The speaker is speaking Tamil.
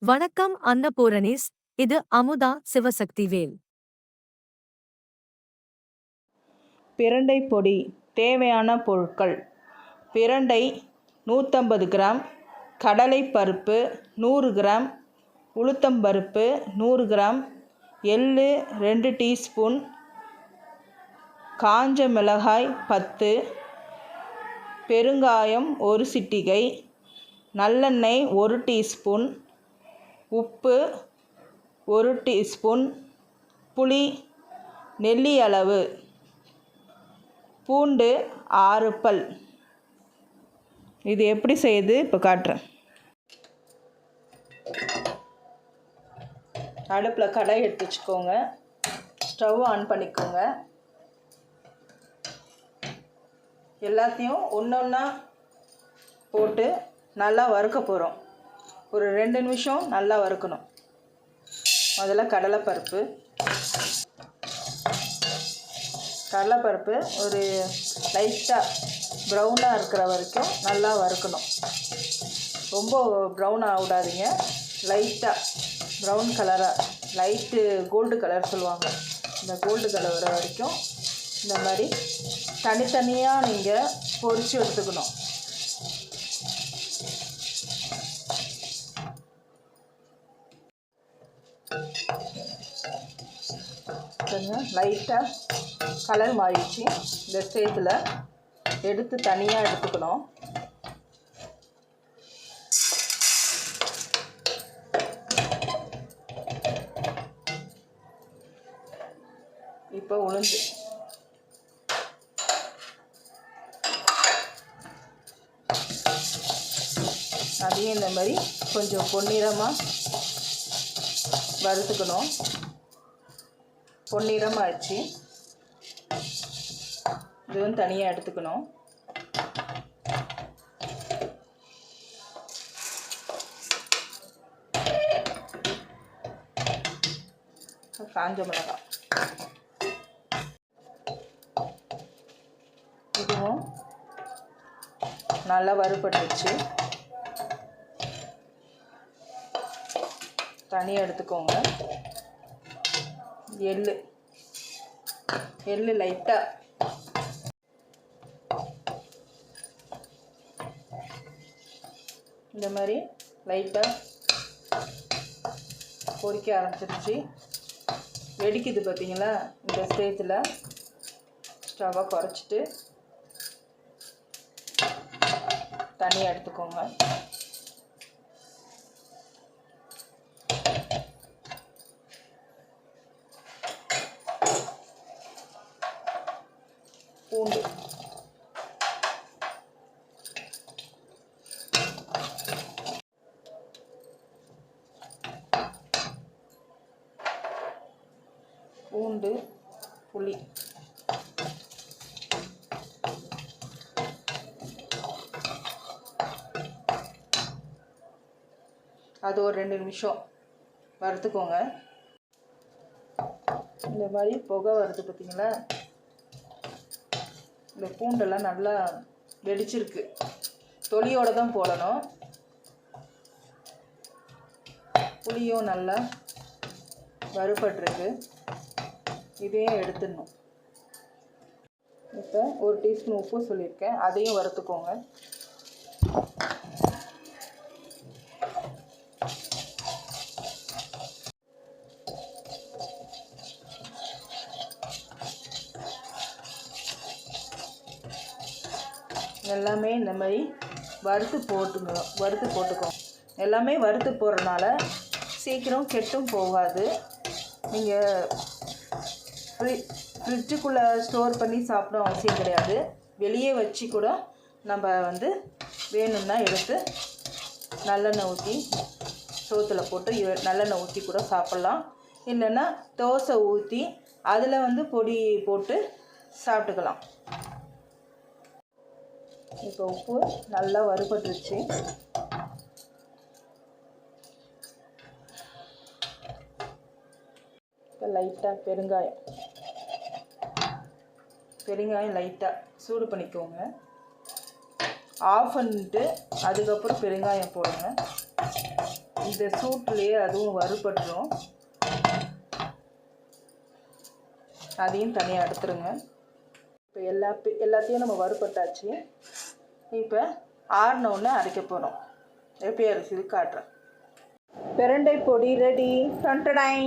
வணக்கம் அன்னபூரணிஸ். இது அமுதா சிவசக்தி வேல். பிரண்டை பொடி தேவையான பொருட்கள். பிரண்டை நூற்றம்பது கிராம். கடலை பருப்பு நூறு கிராம். உளுத்தம்பருப்பு நூறு கிராம். எள்ளு ரெண்டு டீஸ்பூன். காஞ்ச மிளகாய் பத்து. பெருங்காயம் ஒரு சிட்டிகை. நல்லெண்ணெய் ஒரு டீஸ்பூன். உப்பு ஒரு டீஸ்பூன் புளி நெல்லி அளவு பூண்டு ஆறு பல். இது எப்படி செய்யுது? இப்போ காட்டுறேன். அடுப்பில் கடாய் எடுத்து வச்சுக்கோங்க. ஸ்டவ் ஆன் பண்ணிக்கோங்க. எல்லாத்தையும் ஒன்று ஒன்றா போட்டு நல்லா வறுக்க போகிறோம் ஒரு ரெண்டு நிமிஷம் நல்லா வறுக்கணும். முதல்ல கடலைப்பருப்பு. கடலைப்பருப்பு ஒரு லைட்டாக ப்ரௌனாக இருக்கிற வரைக்கும் நல்லா வறுக்கணும். ரொம்ப ப்ரௌன் ஆகிடாதீங்க. லைட்டாக ப்ரௌன் கலராக லைட்டு கோல்டு கலர் சொல்லுவாங்க. இந்த கோல்டு கலர் வர வரைக்கும் இந்த மாதிரி தனித்தனியாக நீங்கள் பொரித்து எடுத்துக்கணும். கொஞ்சம் லைட்டாக கலர் மாறிடுச்சு. இந்த ஸ்டேஜில் எடுத்து தனியாக எடுத்துக்கணும். இப்போ உளுந்து. அதையும் இந்த மாதிரி கொஞ்சம் பொன்னிறமாக வறுத்துக்கணும். பொன்னிறமாகிடுச்சு இதுவும் தனியாக எடுத்துக்கணும். காஞ்ச மிளகாய் இதுவும் நல்லா வறுபட்டுருச்சு. தனியாக எடுத்துக்கோங்க. எள்ளு. எள்ளு லைட்டாக இந்த மாதிரி லைட்டாக பொரிக்க ஆரம்பிச்சிருச்சு. வெடிக்குது பார்த்தீங்களா இந்த ஸ்டேஜில் ஸ்டவ்வை குறைச்சிட்டு தனியாக எடுத்துக்கோங்க பூண்டு பூண்டு புளி. அது ஒரு ரெண்டு நிமிஷம் வறுத்துக்கோங்க. இந்த மாதிரி புகை வருது பார்த்தீங்களா இந்த பூண்டெல்லாம் நல்லா வெடிச்சிருக்கு. தொலியோடு தான் போடணும். புளியும் நல்லா வறுபட்டுருக்கு. இதையும் எடுத்துடணும். இப்போ ஒரு டீஸ்பூன் உப்பு சொல்லியிருக்கேன். அதையும் வறுத்துக்கோங்க. எல்லாமே இந்த மாதிரி வறுத்து போட்டுங்க. வறுத்து போட்டுக்கோ எல்லாமே வறுத்து போடுறனால சீக்கிரம் கெட்டும் போகாது. நீங்கள் ஃப்ரி ஃப்ரிட்ஜுக்குள்ளே ஸ்டோர் பண்ணி சாப்பிட அவசியம் கிடையாது. வெளியே வச்சு கூட நம்ம வந்து வேணும்னா எடுத்து நல்லெண்ணெய் ஊற்றி சோத்தில் போட்டு நல்லெண்ணெய் ஊற்றி கூட சாப்பிட்லாம். இல்லைன்னா தோசை ஊற்றி அதில் வந்து பொடி போட்டு சாப்பிட்டுக்கலாம். இப்போ உப்பு நல்லா வறுபட்டுருச்சு. இப்போ லைட்டாக பெருங்காயம். பெருங்காயம் லைட்டாக சூடு பண்ணிக்கோங்க. ஆஃப் பண்ணிட்டு அதுக்கப்புறம் பெருங்காயம் போடுங்க. இந்த சூட்லேயே அதுவும் வறுபட்டுரும். அதையும் தனியாக எடுத்துருங்க. இப்போ எல்லா எல்லாத்தையும் நம்ம வறுபட்டாச்சு. இப்போ ஆறின அரைக்க போகிறோம் எப்படி அரிசி காட்டுறேன் பிரண்டை பொடி ரெடி டொண்டடாய்